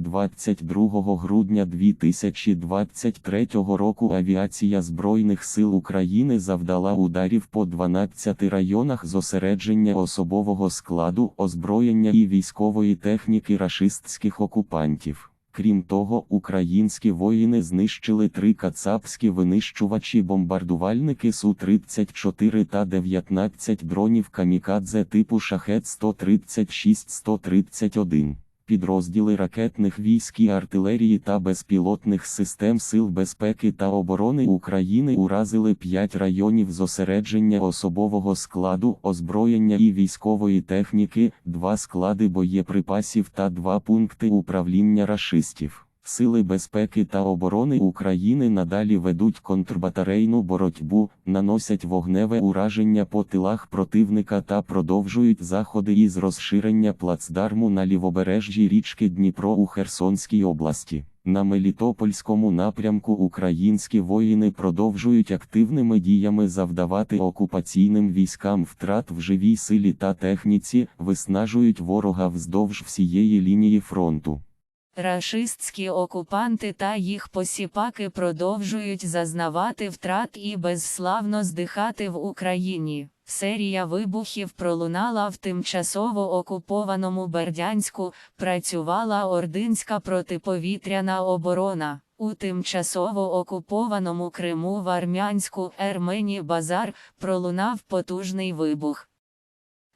22 грудня 2023 року авіація Збройних сил України завдала ударів по 12 районах зосередження особового складу, озброєння і військової техніки рашистських окупантів. Крім того, українські воїни знищили три кацапські винищувачі-бомбардувальники Су-34 та 19 дронів камікадзе типу Шахет 136-131. Підрозділи ракетних військ і артилерії та безпілотних систем Сил безпеки та оборони України уразили 5 районів зосередження особового складу, озброєння і військової техніки, 2 склади боєприпасів та 2 пункти управління рашистів. Сили безпеки та оборони України надалі ведуть контрбатарейну боротьбу, наносять вогневе ураження по тилах противника та продовжують заходи із розширення плацдарму на лівобережжі річки Дніпро у Херсонській області. На Мелітопольському напрямку українські воїни продовжують активними діями завдавати окупаційним військам втрат в живій силі та техніці, виснажують ворога вздовж всієї лінії фронту. Рашистські окупанти та їх посіпаки продовжують зазнавати втрат і безславно здихати в Україні. Серія вибухів пролунала в тимчасово окупованому Бердянську, працювала Ординська протиповітряна оборона. У тимчасово окупованому Криму в Армянську Ермені Базар пролунав потужний вибух.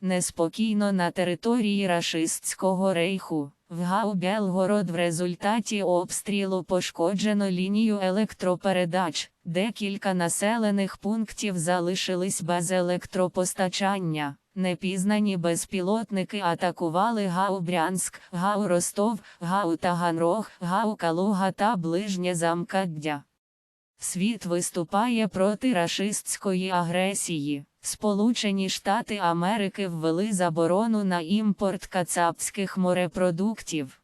Неспокійно на території рашистського рейху. В Гау-Белгород в результаті обстрілу пошкоджено лінію електропередач, декілька населених пунктів залишились без електропостачання. Непізнані безпілотники атакували Гау-Брянськ, Гау-Ростов, Гау-Таганрог, Гау-Калуга та ближнє замкаддя. Світ виступає проти рашистської агресії. Сполучені Штати Америки ввели заборону на імпорт кацапських морепродуктів.